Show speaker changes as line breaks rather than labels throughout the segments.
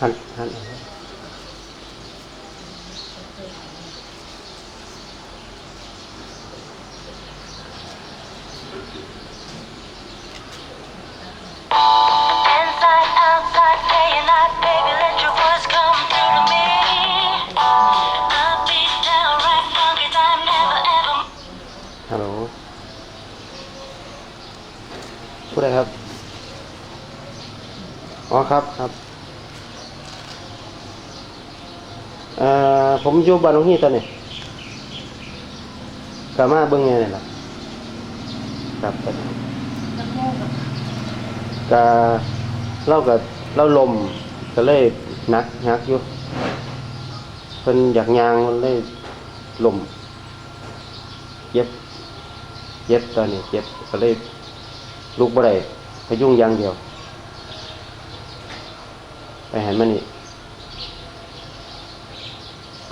หันหัน
Inside, outside, day and night, baby, let your words come through to me. Upbeat, downright funky time, never ever
ฮัลโหลพูดอะไรครับ อ๋อครับครับ เอ่อ ผมอยู่บ้านหลวงฮีตอนนี้กลับมาเบิ่งไงนี่ล่ะครับก็เล่ากับเล่าลมก็เลยหนักหนักอยู่เพิ่นอยากยางมันเลยลมเย็บ เย็บตอนนี้เย็บก็เลยลุกบ่ได้พยุงย่างเดียว ไปหันมานี่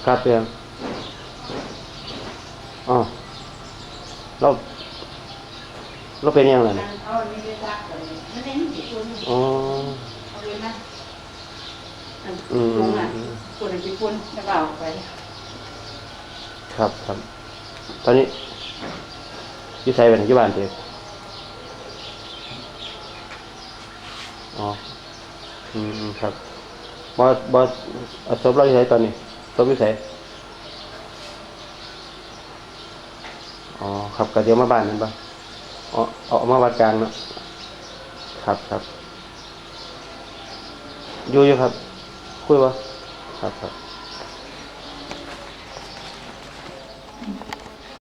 ครับเพียงอ๋อเราเราเป็นยังไง
อ๋อ
อืม
ลุงอะคนจะเปล่าไป
ครับครับ ตอนนี้ยู่ไสเป็นยู่บ้านเดียวอ๋อ อืม ครับ บอสบอสอาศพเราอยู่ไสตอนนี้ ศพอยู่ไสอ๋อครับก็เดี๋ยวมาบ้านนั่นปะอ๋อเอกมาวัดกลางเนาะครับครับอยู่อยู่ครับ คุยวะครับครับ